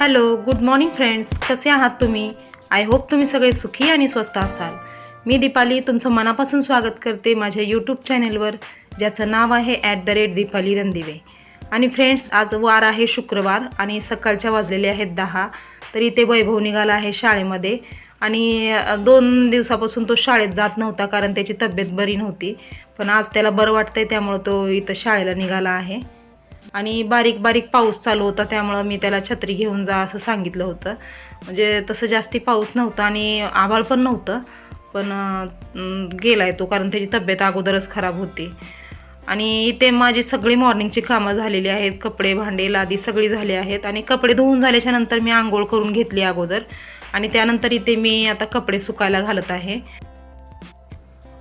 Hello good morning friends कसे आहात तुम्ही? आय होप तुम्ही सगळे सुखी आणि स्वस्त असाल. मी दीपाली तुमचं मनापासून स्वागत करते माझ्या यूट्यूब चॅनेलवर ज्याचं नाव आहे at the rate Deepali Randive. आणि फ्रेंड्स आज वार आहे शुक्रवार आणि सकाळच्या वाजलेले आहेत दहा तर इथे वैभव निघाला आहे शाळेमध्ये. आणि दोन दिवसापासून तो शाळेत जात नव्हता कारण त्याची तब्येत बरी नव्हती. पण आज त्याला बरं वाटतंय त्यामुळं तो इथं शाळेला निघाला आहे. आणि बारीक बारीक पाऊस चालू होता त्यामुळं मी त्याला छत्री घेऊन जा असं सांगितलं होतं. म्हणजे तसं जास्ती पाऊस नव्हता आणि आभाळ पण नव्हतं पण गेला आहे तो कारण त्याची तब्येत अगोदरच खराब होती. आणि इथे माझी सगळी मॉर्निंगची कामं झालेली आहेत कपडे भांडे लादी सगळी झाली आहेत आणि कपडे धुवून झाल्याच्यानंतर मी आंघोळ करून घेतली अगोदर. आणि त्यानंतर इथे मी आता कपडे सुकायला घालत आहे.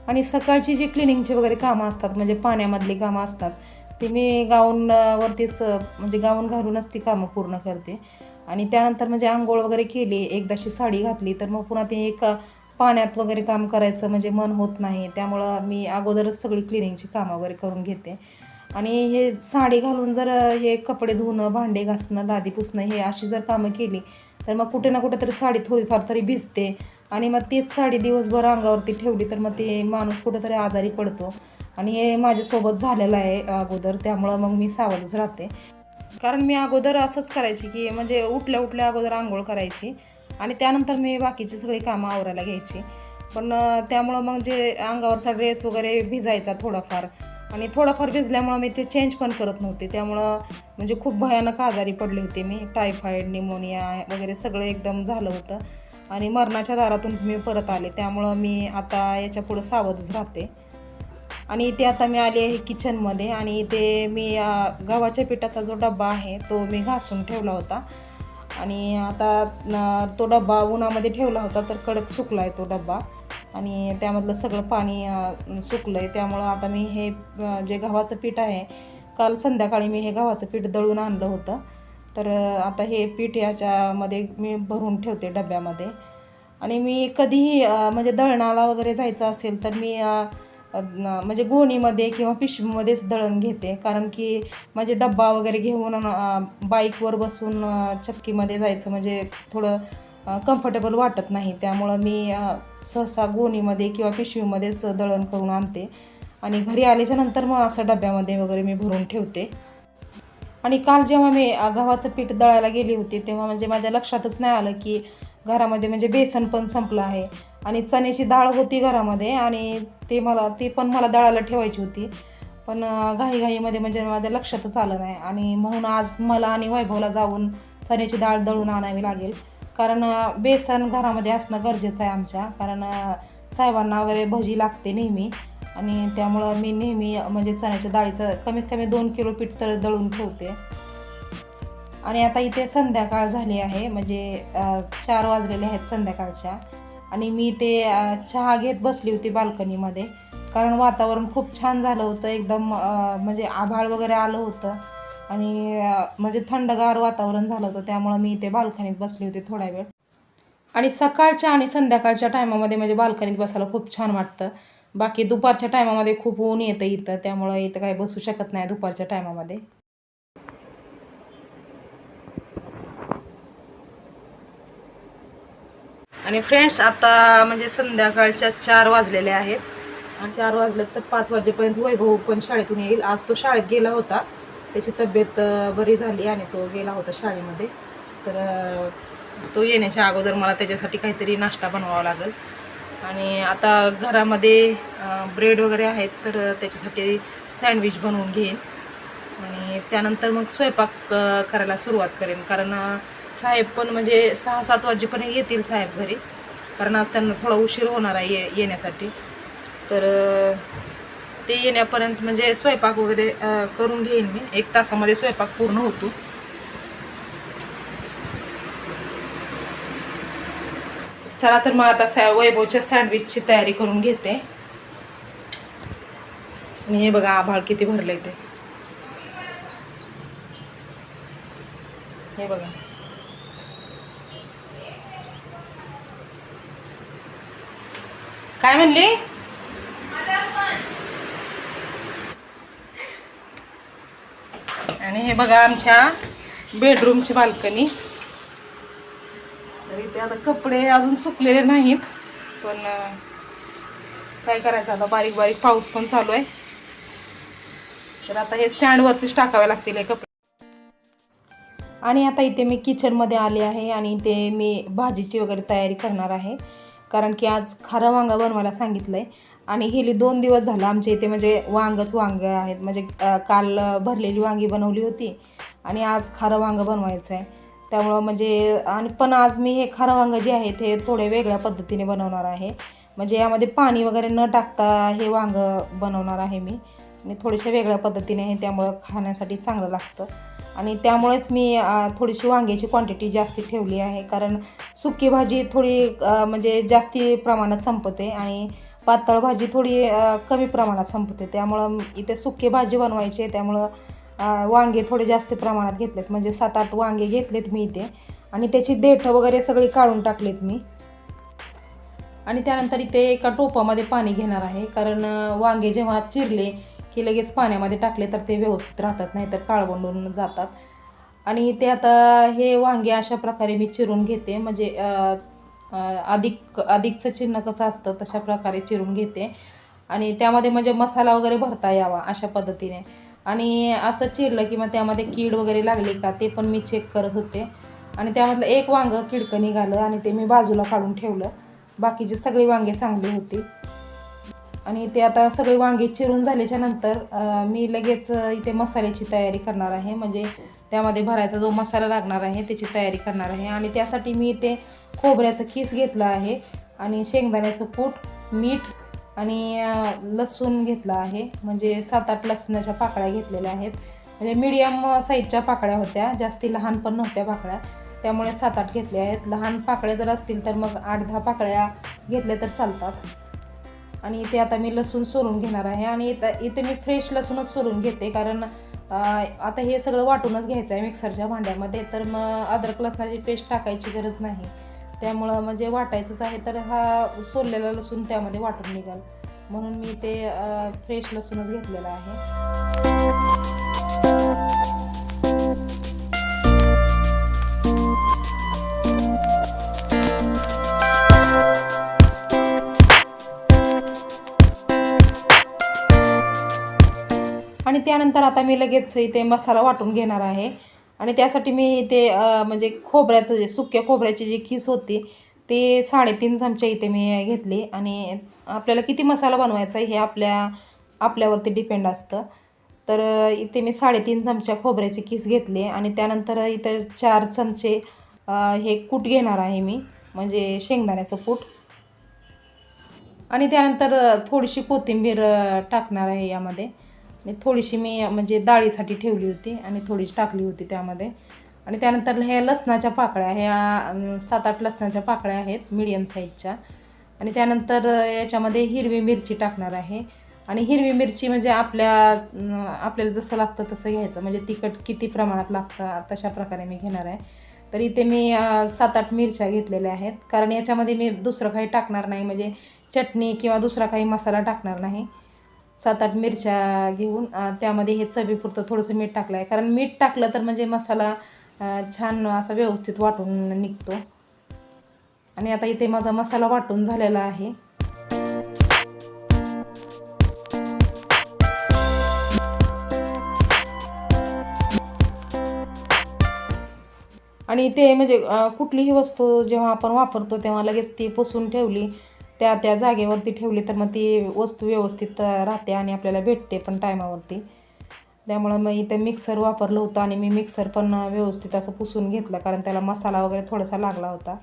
आणि सकाळची जी क्लिनिंगची वगैरे कामं असतात म्हणजे पाण्यामधली कामं असतात ती मी गाऊनवरतीच म्हणजे गाऊन घालूनच ती कामं पूर्ण करते. आणि त्यानंतर म्हणजे आंघोळ वगैरे केली एकदाशी साडी घातली तर मग पुन्हा ते एक पाण्यात वगैरे काम करायचं म्हणजे मन होत नाही. त्यामुळं मी अगोदरच सगळी क्लिनिंगची कामं वगैरे करून घेते. आणि हे साडी घालून जर हे कपडे धुणं भांडे घासणं लादी पुसणं हे अशी जर कामं केली तर मग कुठे ना कुठे तरी साडी थोडीफार तरी भिजते. आणि मग तीच साडी दिवसभर अंगावरती ठेवली तर मग ते माणूस कुठेतरी आजारी पडतो. आणि हे माझ्यासोबत झालेलं आहे अगोदर त्यामुळं मग मी सावधच राहते. कारण मी अगोदर असंच करायची की म्हणजे उठल्या उठल्या अगोदर आंघोळ करायची आणि त्यानंतर मी बाकीची सगळी कामं आवरायला घ्यायची. पण त्यामुळं मग जे अंगावरचा ड्रेस वगैरे भिजायचा थोडाफार आणि थोडाफार भिजल्यामुळं मी ते चेंज पण करत नव्हते. त्यामुळं म्हणजे खूप भयानक आजारी पडले होते मी. टायफॉईड निमोनिया वगैरे सगळं एकदम झालं होतं आणि मरणाच्या दारातून मी परत आले. त्यामुळं मी आता याच्या पुढं सावधच राहते. आणि इथे आता मी आली आहे किचनमध्ये आणि इथे मी गव्हाच्या पिठाचा जो डब्बा आहे तो मी घासून ठेवला होता. आणि आता तो डब्बा उन्हामध्ये ठेवला होता तर कडक सुकला आहे तो डब्बा. आणि त्यामधलं सगळं पाणी सुकलं आहे त्यामुळं आता मी हे जे गव्हाचं पीठ आहे काल संध्याकाळी मी हे गव्हाचं पीठ दळून आणलं होतं. तर आता हे पीठ याच्यामध्ये मी भरून ठेवते डब्यामध्ये. आणि मी कधीही म्हणजे दळणाला वगैरे जायचं असेल तर मी म्हणजे गोणीमध्ये किंवा पिशवीमध्येच दळण घेते. कारण की म्हणजे डब्बा वगैरे घेऊन बाईकवर बसून चक्कीमध्ये जायचं म्हणजे थोडं कम्फर्टेबल वाटत नाही. त्यामुळं मी सहसा गोणीमध्ये किंवा पिशवीमध्येच दळण करून आणते. आणि घरी आल्याच्यानंतर मग असं डब्यामध्ये वगैरे मी भरून ठेवते. आणि काल जेव्हा मी गव्हाचं पीठ दळायला गेली होती तेव्हा म्हणजे माझ्या लक्षातच नाही आलं की घरामध्ये म्हणजे बेसन पण संपलं आहे. आणि चण्याची डाळ होती घरामध्ये आणि ते मला ती पण मला दळायला ठेवायची होती. पण घाईघाईमध्ये म्हणजे माझ्या लक्षातच आलं नाही. आणि म्हणून आज मला आणि वैभवला जाऊन चण्याची डाळ दळून आणावी लागेल. कारण बेसन घरामध्ये असणं गरजेचं आहे आमच्या. कारण साहेबांना वगैरे भजी लागते नेहमी. आणि त्यामुळं मी नेहमी म्हणजे चण्याच्या डाळीचं कमीत कमी दोन किलो पीठ तर दळून ठेवते. आणि आता इथे संध्याकाळ झाली आहे म्हणजे चार वाजलेले आहेत संध्याकाळच्या. आणि मी ते चहा घेत बसली होती बाल्कनीमध्ये कारण वातावरण खूप छान झालं होतं एकदम म्हणजे आभाळ वगैरे आलं होतं. आणि म्हणजे थंडगार वातावरण झालं होतं त्यामुळं मी इथे बाल्कनीत बसली होती थोडा वेळ. आणि सकाळच्या आणि संध्याकाळच्या टायमामध्ये म्हणजे बाल्कनीत बसायला खूप छान वाटतं. बाकी दुपारच्या टायमामध्ये खूप ऊन येतं इथं त्यामुळं इथं काही बसू शकत नाही दुपारच्या टायमामध्ये. आणि फ्रेंड्स आता म्हणजे संध्याकाळच्या चार वाजलेले आहेत. आणि चार वाजले तर पाच वाजेपर्यंत वैभव पण शाळेतून येईल. आज तो शाळेत गेला होता. त्याची तब्येत बरी झाली आणि तो गेला होता शाळेमध्ये. तर तो येण्याच्या अगोदर मला त्याच्यासाठी काहीतरी नाश्ता बनवावा लागेल. आणि आता घरामध्ये ब्रेड वगैरे आहेत तर त्याच्यासाठी सँडविच बनवून घेईन. आणि त्यानंतर मग स्वयंपाक करायला सुरुवात करेन. कारण साहेब पण म्हणजे सहा सात वाजेपर्यंत येतील साहेब घरी. कारण आज त्यांना थोडा उशीर होणार आहे ये येण्यासाठी. तर ते येण्यापर्यंत म्हणजे स्वयंपाक वगैरे करून घेईन मी. एक तासामध्ये स्वयंपाक पूर्ण होतो. चला तर मग आता सॅ वैभवच्या सँडविचची तयारी करून घेते. आणि हे बघा आभाळ किती भरलंय ते. हे बघा. काय म्हणली? आणि हे बघा आमच्या बेडरूमची बाल्कनी तर इथे आता कपडे अजून सुकलेले नाहीत पण काय करायचं आता? बारीक बारीक पाऊस पण चालू आहे. तर आता हे स्टँडवरतीच टाकावे लागतील हे कपडे. आणि आता इथे मी किचनमध्ये आले आहे आणि इथे मी भाजीची वगैरे तयारी करणार आहे. कारण की आज खारं वांगा बनवायला सांगितलं आहे आणि गेली दोन दिवस झालं आमच्या इथे म्हणजे वांगच वांग आहेत. म्हणजे काल भरलेली वांगी बनवली होती आणि आज खारं वांगं बनवायचं आहे त्यामुळं म्हणजे आणि पण आज मी हे खारं वांगं जे आहे ते थोडे वेगळ्या पद्धतीने बनवणार आहे. म्हणजे यामध्ये पाणी वगैरे न टाकता हे वांगं बनवणार आहे मी. आणि थोडेशा वेगळ्या पद्धतीने आहे त्यामुळं खाण्यासाठी चांगलं लागतं. आणि त्यामुळेच मी थोडीशी वांग्याची क्वांटिटी जास्ती ठेवली आहे. कारण सुकी भाजी थोडी म्हणजे जास्ती प्रमाणात संपते आणि पातळ भाजी थोडी कमी प्रमाणात संपते. त्यामुळं इथे सुकी भाजी बनवायची आहे. त्यामुळं वांगे थोडे जास्त प्रमाणात घेतलेत. म्हणजे सात आठ वांगे घेतलेत मी इथे. आणि त्याची देठं वगैरे सगळी काढून टाकलेत मी. आणि त्यानंतर इथे एका टोपामध्ये पाणी घेणार आहे. कारण वांगे जेव्हा चिरले की लगेच पाण्यामध्ये टाकले तर ते व्यवस्थित राहतात नाही तर काळवंडून जातात. आणि ते आता हे वांगे अशा प्रकारे मी चिरून घेते. म्हणजे अधिक अधिकचं चिन्ह कसं असतं तशा प्रकारे चिरून घेते. आणि त्यामध्ये म्हणजे मसाला वगैरे भरता यावा अशा पद्धतीने. आणि असं चिरलं की मग त्यामध्ये कीड वगैरे लागली का ते पण मी चेक करत होते. आणि त्यामधलं एक वांगं किडकं निघालं आणि ते मी बाजूला काढून ठेवलं. बाकीची सगळी वांगे चांगली होती. आणि ते आता सगळे वांगे चिरून झाल्याच्यानंतर मी लगेच इथे मसाल्याची तयारी करणार आहे. म्हणजे त्यामध्ये भरायचा जो मसाला लागणार आहे त्याची तयारी करणार आहे. आणि त्यासाठी मी इथे खोबऱ्याचं खीस घेतलं आहे आणि शेंगदाण्याचं कूट मीठ आणि लसूण घेतला आहे. म्हणजे सात आठ लसणाच्या पाकळ्या घेतलेल्या आहेत. म्हणजे मीडियम साईजच्या पाकळ्या होत्या जास्ती लहान पण नव्हत्या पाकळ्या. त्यामुळे सात आठ घेतल्या आहेत. लहान पाकळ्या जर असतील तर मग आठ दहा पाकळ्या घेतल्या तर चालतात. आणि इथे आता मी लसूण सोलून घेणार आहे आणि इथं इथे मी फ्रेश लसूणच सोलून घेते कारण आता हे सगळं वाटूनच घ्यायचं आहे मिक्सरच्या भांड्यामध्ये तर मग अद्रक लसणाची पेस्ट टाकायची गरज नाही. त्यामुळं म्हणजे वाटायचंच आहे तर हा सोललेला लसूण त्यामध्ये वाटून निघाल. म्हणून मी ते फ्रेश लसूणच घेतलेला आहे. आणि त्यानंतर आता मी लगेच इथे मसाला वाटून घेणार आहे. आणि त्यासाठी मी इथे म्हणजे खोबऱ्याचं जे सुक्या खोबऱ्याची जी खीस होती ते साडेतीन चमचे इथे मी घेतली. आणि आपल्याला किती मसाला बनवायचा आहे हे आपल्या आपल्यावरती डिपेंड असतं. तर इथे मी साडेतीन चमच्या खोबऱ्याची किस घेतली. आणि त्यानंतर इथं चार चमचे हे कूट घेणार आहे मी म्हणजे शेंगदाण्याचं कूट. आणि त्यानंतर थोडीशी कोथिंबीर टाकणार आहे यामध्ये. आणि थोडीशी मी म्हणजे डाळीसाठी ठेवली होती आणि थोडीशी टाकली होती त्यामध्ये. आणि त्यानंतर ह्या लसणाच्या पाकळ्या ह्या सात आठ लसणाच्या पाकळ्या आहेत मीडियम साईजच्या आणि त्यानंतर याच्यामध्ये हिरवी मिरची टाकणार आहे. आणि हिरवी मिरची म्हणजे आपल्या आपल्याला जसं लागतं तसं घ्यायचं. म्हणजे तिखट किती प्रमाणात लागतं तशा प्रकारे मी घेणार आहे. तर इथे मी सात आठ मिरच्या घेतलेल्या आहेत. कारण याच्यामध्ये मी दुसरं काही टाकणार नाही. म्हणजे चटणी किंवा दुसरा काही मसाला टाकणार नाही. सात आठ मिरच्या घेऊन त्यामध्ये हे चवीपुरतं थोडंसं मीठ टाकलं आहे कारण मीठ टाकलं तर म्हणजे मसाला छान असा व्यवस्थित वाटून निघतो. आणि आता इथे माझा मसाला वाटून झालेला आहे. आणि ते म्हणजे कुठलीही वस्तू जेव्हा आपण वापरतो तेव्हा लगेच ती पुसून ठेवली त्या त्या जागेवरती ठेवली तर मग ती वस्तू व्यवस्थित राहते आणि आपल्याला भेटते पण टायमावरती. त्यामुळं मग इथं मिक्सर वापरलं होतं आणि मी मिक्सर पण व्यवस्थित असं पुसून घेतलं कारण त्याला मसाला वगैरे थोडासा लागला होता.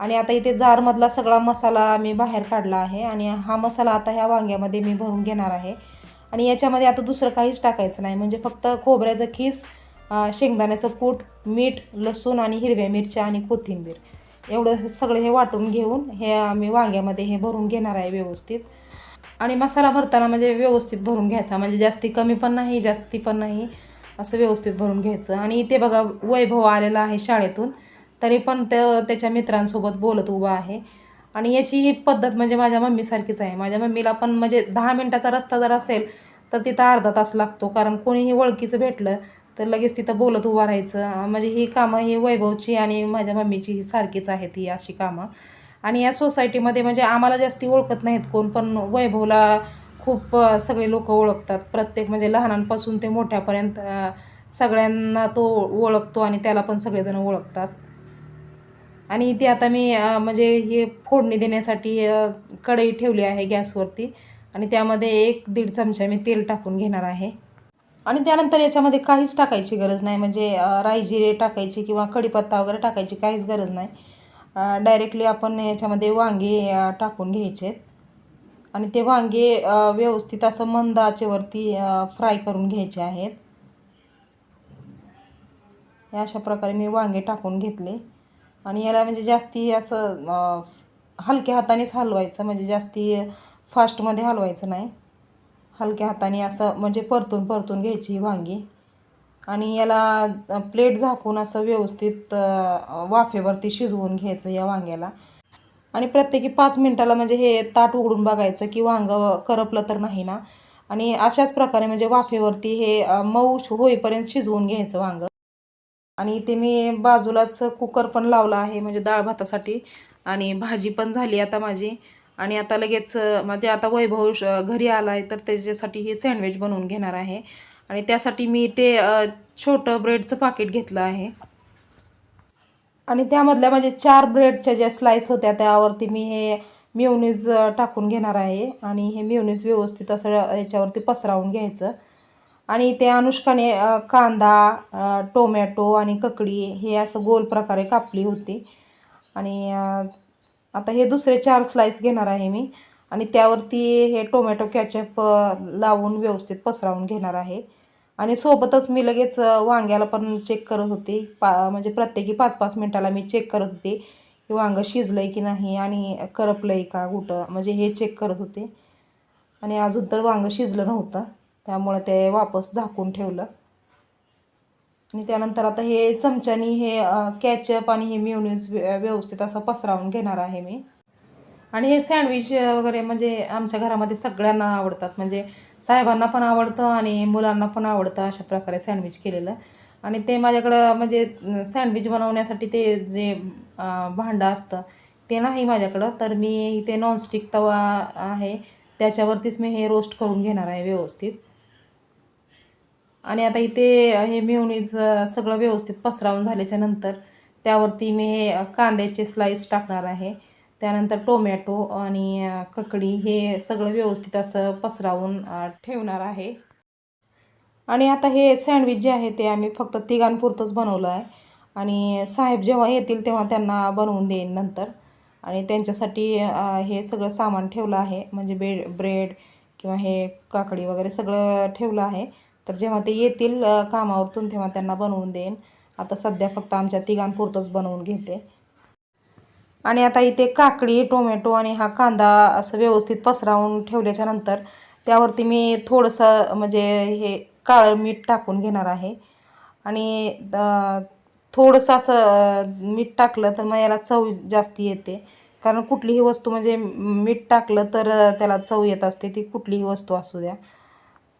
आणि आता इथे जारमधला सगळा मसाला मी बाहेर काढला आहे आणि हा मसाला आता ह्या वांग्यामध्ये मी भरून घेणार आहे. आणि याच्यामध्ये आता दुसरं काहीच टाकायचं नाही. म्हणजे फक्त खोबऱ्याचं खीस शेंगदाण्याचं कूट मीठ लसूण आणि हिरव्या मिरच्या आणि कोथिंबीर. एवढं सगळं हे वाटून घेऊन हे आम्ही वांग्यामध्ये हे भरून घेणार आहे व्यवस्थित. आणि मसाला भरताना म्हणजे व्यवस्थित भरून घ्यायचा. म्हणजे जास्ती कमी पण नाही जास्ती पण नाही. असं व्यवस्थित भरून घ्यायचं. आणि इथे बघा वैभव आलेला आहे शाळेतून. तरी पण त्याच्या मित्रांसोबत बोलत उभा आहे. आणि याची ही पद्धत म्हणजे माझ्या मम्मीसारखीच आहे. माझ्या मम्मीला पण म्हणजे दहा मिनटाचा रस्ता जर असेल तर तिथं अर्धा तास लागतो. कारण कोणीही ओळखीचं भेटलं तर लगेच तिथं बोलत उभं राहायचं. म्हणजे ही कामं ही वैभवची आणि माझ्या मम्मीची ही सारखीच आहेत ही अशी कामं. आणि या सोसायटीमध्ये म्हणजे आम्हाला जास्ती ओळखत नाहीत कोण पण वैभवला खूप सगळे लोक ओळखतात. प्रत्येक म्हणजे लहानांपासून ते मोठ्यापर्यंत सगळ्यांना तो ओळखतो आणि त्याला पण सगळेजण ओळखतात. आणि ती आता मी म्हणजे हे फोडणी देण्यासाठी कढई ठेवली आहे गॅसवरती. आणि त्यामध्ये एक दीड चमचा मी तेल टाकून घेणार आहे. आणि त्यानंतर याच्यामध्ये काहीच टाकायची गरज नाही. म्हणजे राई जिरे टाकायची किंवा कढीपत्ता वगैरे टाकायची काहीच गरज नाही. डायरेक्टली आपण याच्यामध्ये वांगे टाकून घ्यायचे. आहेत आणि ते वांगे व्यवस्थित असं मंद आचेवरती फ्राय करून घ्यायचे आहेत. अशा प्रकारे मी वांगे टाकून घेतले. आणि याला म्हणजे जास्ती असं हलक्या हातानेच हलवायचं. म्हणजे जास्ती फास्टमध्ये हलवायचं नाही. हलक्या हाताने असं म्हणजे परतून परतून घ्यायची ही वांगी. आणि याला प्लेट झाकून असं व्यवस्थित वाफेवरती शिजवून घ्यायचं या वांग्याला. आणि प्रत्येकी पाच मिनटाला म्हणजे हे ताट उघडून बघायचं की वांगं करपलं तर नाही ना? आणि अशाच प्रकारे म्हणजे वाफेवरती हे मऊ होईपर्यंत शिजवून घ्यायचं वांगं. आणि इथे मी बाजूलाच कुकर पण लावला आहे म्हणजे डाळ भातासाठी. आणि भाजी पण झाली आता माझी. आणि आता लगेच म्हणजे आता वैभव श- घरी आला आहे तर त्याच्यासाठी हे सँडविच बनवून घेणार आहे. आणि त्यासाठी मी ते छोटं ब्रेडचं पाकिट घेतलं आहे. आणि त्यामधल्या म्हणजे चार ब्रेडच्या ज्या स्लाईस होत्या त्यावरती मी हे मेयोनीज टाकून घेणार आहे. आणि हे मेयोनीज व्यवस्थित असं याच्यावरती पसरावून घ्यायचं. आणि ते अनुष्काने कांदा टोमॅटो आणि ककडी हे असं गोल प्रकारे कापली होती. आणि आता हे दुसरे चार स्लाईस घेणार आहे मी. आणि त्यावरती हे टोमॅटो कॅचअप लावून व्यवस्थित पसरावून घेणार आहे. आणि सोबतच मी लगेच वांग्याला पण चेक करत होते. पा म्हणजे प्रत्येकी पाच पाच मिनटाला मी चेक करत होते की वांगं शिजलं आहे की नाही आणि करपलं आहे का कुठं म्हणजे हे चेक करत होते. आणि अजून तर वांगं शिजलं नव्हतं. त्यामुळे ते वापस झाकून ठेवलं. आणि त्यानंतर आता हे चमच्यानी हे कॅचअप आणि हे म्युनिज व्यवस्थित असं पसरावून घेणार आहे मी. आणि हे सँडविच वगैरे म्हणजे आमच्या घरामध्ये सगळ्यांना आवडतात. म्हणजे साहेबांना पण आवडतं आणि मुलांना पण आवडतं अशा प्रकारे सँडविच केलेलं. आणि ते माझ्याकडं म्हणजे सँडविच बनवण्यासाठी ते जे भांडं असतं ते नाही माझ्याकडं. तर मी इथे नॉनस्टिक तवा आहे. त्याच्यावरतीच मी हे रोस्ट करून घेणार आहे व्यवस्थित. आणि आता इथे हे मेयोनीज सगळं व्यवस्थित पसरावून झाल्याच्यानंतर त्यावरती मी हे कांद्याचे स्लाईस टाकणार आहे. त्यानंतर टोमॅटो आणि ककडी हे सगळं व्यवस्थित असं पसरावून ठेवणार आहे. आणि आता हे सँडविच जे आहे ते आम्ही फक्त तिघांपुरतंच बनवलं आहे. आणि साहेब जेव्हा येतील तेव्हा त्यांना बनवून देईन नंतर. आणि त्यांच्यासाठी हे सगळं सामान ठेवलं आहे. म्हणजे बेड ब्रेड किंवा हे काकडी वगैरे सगळं ठेवलं आहे. तर जेव्हा ते येतील कामावरतून तेव्हा त्यांना बनवून देईन. आता सध्या फक्त आमच्या तिघांपुरतंच बनवून घेते. आणि आता इथे काकडी टोमॅटो आणि हा कांदा असं व्यवस्थित पसरावून ठेवल्याच्या नंतर त्यावरती मी थोडंसं म्हणजे हे काळं मीठ टाकून घेणार आहे. आणि थोडंसं असं मीठ टाकलं तर मग याला चव जास्ती येते. कारण कुठलीही वस्तू म्हणजे मीठ टाकलं तर त्याला चव येत असते. ती कुठलीही वस्तू असू द्या.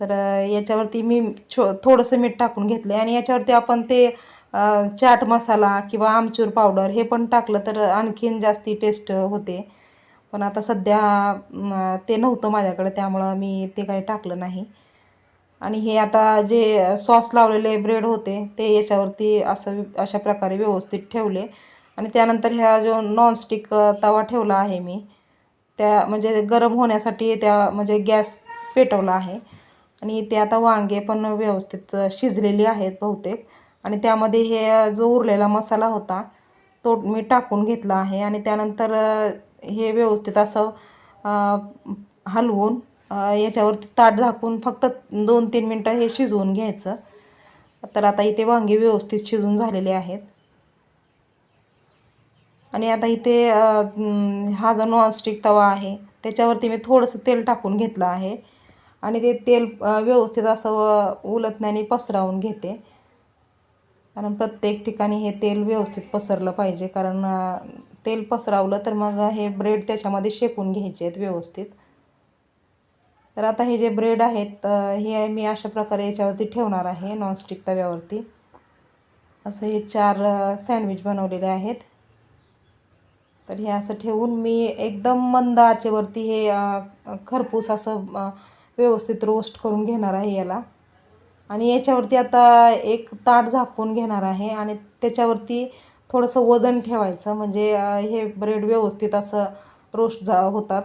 तर याच्यावरती मी छो थोडंसं मीठ टाकून घेतलं आणि याच्यावरती आपण ते चाट मसाला किंवा आमचूर पावडर हे पण टाकलं तर आणखीन जास्ती टेस्ट होते. पण आता सध्या ते नव्हतं माझ्याकडे त्यामुळं मी ते काही टाकलं नाही. आणि हे आता जे सॉस लावलेले ब्रेड होते ते याच्यावरती असं अशा प्रकारे व्यवस्थित ठेवले. आणि त्यानंतर ह्या जो नॉनस्टिक तवा ठेवला आहे मी त्या म्हणजे गरम होण्यासाठी त्या म्हणजे गॅस पेटवला आहे. आणि ते आता वांगे पण व्यवस्थित शिजलेली आहेत बहुतेक. आणि त्यामध्ये हे जो उरलेला मसाला होता तो मी टाकून घेतला आहे. आणि त्यानंतर हे व्यवस्थित असं हलवून याच्यावरती ताट झाकून फक्त दोन तीन मिनटं हे शिजवून घ्यायचं. तर आता इथे वांगे व्यवस्थित शिजून झालेले आहेत. आणि आता इथे हा जो नॉनस्टिक तवा आहे त्याच्यावरती मी थोडंसं तेल टाकून घेतलं आहे. आणि ते तेल व्यवस्थित असं व- पसरावून घेते. कारण प्रत्येक ठिकाणी हे तेल व्यवस्थित पसरलं पाहिजे. कारण तेल पसरावलं तर मग हे ब्रेड त्याच्यामध्ये शेकून घ्यायचे आहेत व्यवस्थित. तर आता हे जे ब्रेड आहेत हे मी अशा प्रकारे याच्यावरती ठेवणार आहे नॉनस्टिक तव्यावरती. असं हे चार सँडविच बनवलेले आहेत. तर हे असं ठेवून मी एकदम मंद आचेवरती हे खरपूस असं व्यवस्थित रोस्ट करून घेणार आहे याला. आणि याच्यावरती आता एक ताट झाकून घेणार आहे आणि त्याच्यावरती थोडंसं वजन ठेवायचं. म्हणजे हे ब्रेड व्यवस्थित असं रोस्ट जा होतात.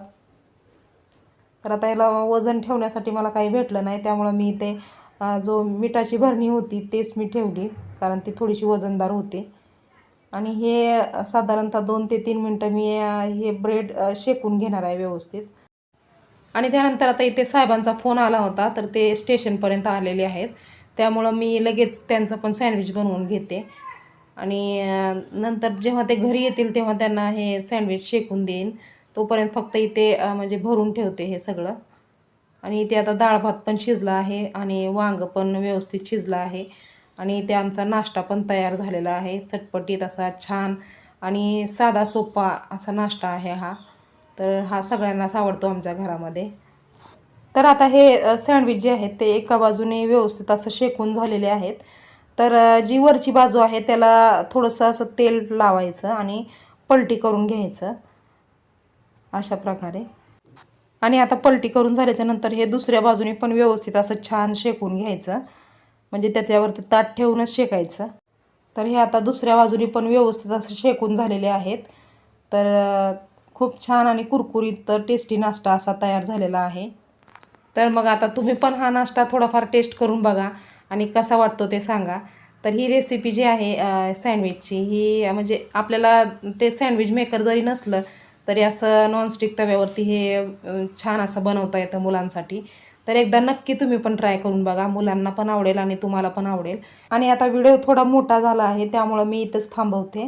तर आता याला वजन ठेवण्यासाठी मला काही भेटलं नाही. त्यामुळं मी ते जो मिठाची भरणी होती तेच मी ठेवली. कारण ती थोडीशी वजनदार होती. आणि हे साधारणतः दोन ते तीन मिनटं मी हे ब्रेड शेकून घेणार आहे व्यवस्थित. आणि त्यानंतर आता इथे साहेबांचा फोन आला होता तर ते स्टेशनपर्यंत आलेले आहेत. त्यामुळं मी लगेच त्यांचं पण सँडविच बनवून घेते. आणि नंतर जेव्हा ते घरी येतील तेव्हा त्यांना हे सँडविच शेकून देईन. तोपर्यंत फक्त इथे म्हणजे भरून ठेवते हे सगळं. आणि इथे आता डाळ भात पण शिजला आहे आणि वांग पण व्यवस्थित शिजलं आहे. आणि इथे आमचा नाश्ता पण तयार झालेला आहे. चटपटीत असा छान आणि साधा सोपा असा नाश्ता आहे हा. तर हा सगळ्यांनाच आवडतो आमच्या घरामध्ये. तर आता हे सँडविच जे आहेत ते एका बाजूने व्यवस्थित असं शेकून झालेले आहेत. तर जी वरची बाजू आहे त्याला थोडंसं असं तेल लावायचं आणि पलटी करून घ्यायचं. अशा प्रकारे. आणि आता पलटी करून झाल्याच्यानंतर हे दुसऱ्या बाजूने पण व्यवस्थित असं छान शेकून घ्यायचं. म्हणजे त्याच्यावरती ताट ठेवूनच शेकायचं. तर हे आता दुसऱ्या बाजूने पण व्यवस्थित असं शेकून झालेले आहेत. तर खूप छान आणि कुरकुरीत तर टेस्टी नाश्ता असा तयार झालेला आहे. तर मग आता तुम्ही पण हा नाश्ता थोडाफार टेस्ट करून बघा आणि कसा वाटतो ते सांगा. तर ही रेसिपी जी आहे सँडविचची ही म्हणजे आपल्याला ते सँडविच मेकर जरी नसलं तरी असं नॉनस्टिक तव्यावरती हे छान असं बनवता येतं मुलांसाठी. तर एकदा नक्की तुम्ही पण ट्राय करून बघा. मुलांना पण आवडेल आणि तुम्हाला पण आवडेल. आणि आता व्हिडिओ थोडा मोठा झाला आहे त्यामुळं मी इथंच थांबवते.